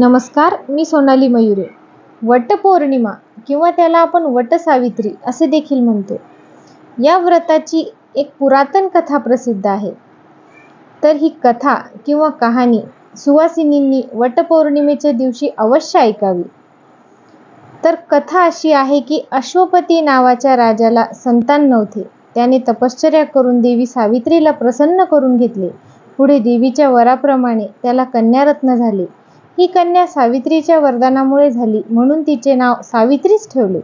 नमस्कार मी सोनाली मयुरे. वटपौर्णिमा किंवा त्याला आपण वटसावित्री असे देखील म्हणतो. या व्रताची एक पुरातन कथा प्रसिद्ध आहे. तर ही कथा किंवा कहाणी सुवासिनींनी वटपौर्णिमेच्या दिवशी अवश्य ऐकावी. तर कथा अशी आहे की अश्वपती नावाच्या राजाला संतान नव्हते. त्याने तपश्चर्या करून देवी सावित्रीला प्रसन्न करून घेतले. पुढे देवीच्या वराप्रमाणे त्याला कन्यारत्न झाले. ही कन्या सावित्रीच्या वरदानामुळे झाली. म्हणून तिचे नाव सावित्रीच ठेवले.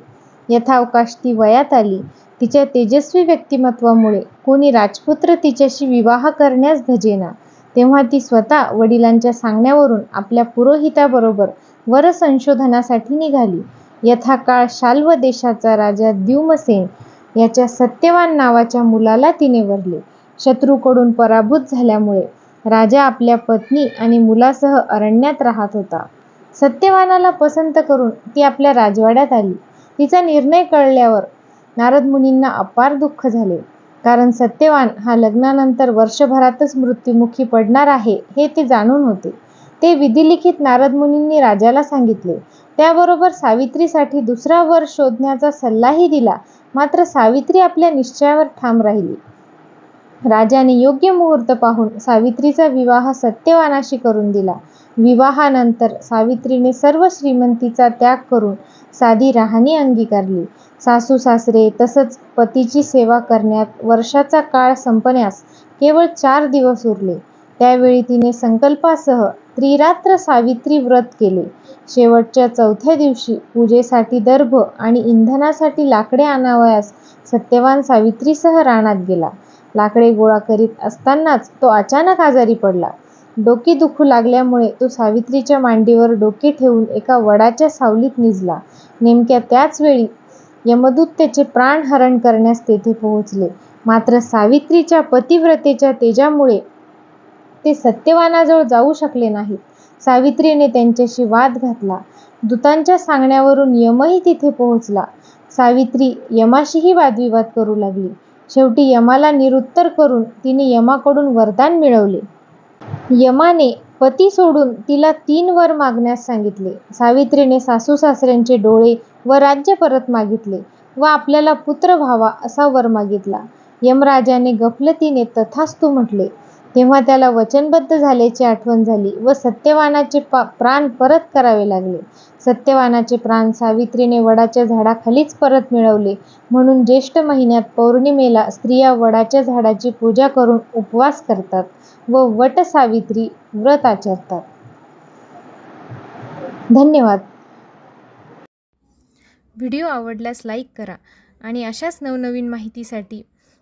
यथावकाश ती वयात आली. तिच्या तेजस्वी व्यक्तिमत्वामुळे कोणी राजपुत्र तिच्याशी विवाह करण्यास धजेना. तेव्हा ती स्वतः वडिलांच्या सांगण्यावरून आपल्या पुरोहिताबरोबर वर संशोधनासाठी निघाली. यथाकाळ शाल्व देशाचा राजा द्युमसेन याच्या सत्यवान नावाच्या मुलाला तिने वरले. शत्रूकडून पराभूत झाल्यामुळे राजा आपल्या पत्नी आणि मुलासह अरण्यात राहत होता. सत्यवानाला पसंत करून ती आपल्या राजवाड्यात आली. तिचा निर्णय कळल्यावर नारद मुनींना अपार दुःख झाले. कारण सत्यवान हा लग्नानंतर वर्षभरातच मृत्युमुखी पडणार आहे हे ते जाणून होते. ते विधिलिखित नारद मुनींनी राजाला सांगितले. त्याबरोबर सावित्रीसाठी दुसरा वर शोधण्याचा सल्लाही दिला. मात्र सावित्री आपल्या निश्चयावर ठाम राहिली. राजाने योग्य मुहूर्त पाहून सावित्रीचा विवाह सत्यवानाशी करून दिला. विवाहानंतर सावित्रीने सर्व श्रीमंतीचा त्याग करून साधी राहणी अंगीकारली. सासू सासरे तसंच पतीची सेवा करण्यात वर्षाचा काळ संपण्यास केवळ चार दिवस उरले. त्यावेळी तिने संकल्पासह त्रिरात्र सावित्री व्रत केले. शेवटच्या चौथ्या दिवशी पूजेसाठी दर्भ आणि इंधनासाठी लाकडे आणावयास सत्यवान सावित्रीसह रानात गेला. लाकडे गोळा करीत असतानाच तो अचानक आजारी पडला. डोके दुखू लागल्यामुळे तो सावित्रीच्या मांडीवर डोके ठेवून एका वडाच्या सावलीत निजला. नेमक्या त्याच वेळी यमदूत त्याचे प्राणहरण करण्यास तेथे पोहोचले. मात्र सावित्रीच्या पतिव्रतेच्या तेजामुळे ते सत्यवानाजवळ जाऊ शकले नाहीत. सावित्रीने त्यांच्याशी वाद घातला. दूतांच्या सांगण्यावरून यमही तिथे पोहोचला. सावित्री यमाशीही वादविवाद करू लागली. शेवटी यमाला निरुत्तर करून तिने यमाकडून वरदान मिळवले. यमाने पती सोडून तिला तीन वर मागण्यास सांगितले. सावित्रीने सासू सासऱ्यांचे डोळे व राज्य परत मागितले व आपल्याला पुत्र व्हावा असा वर मागितला. यमराजाने गफलतीने तथास्तु म्हटले तेव्हा त्याला वचनबद्ध झाल्याची आठवण झाली व सत्यवानाचे पा प्राण परत करावे लागले. सत्यवानाचे प्राण सावित्रीने वडाच्या झाडाखालीच परत मिळवले. म्हणून ज्येष्ठ महिन्यात पौर्णिमेला स्त्रिया वडाच्या झाडाची पूजा करून उपवास करतात व वट सावित्री व्रत आचरतात. धन्यवाद. व्हिडिओ आवडल्यास लाईक करा आणि अशाच नवनवीन माहितीसाठी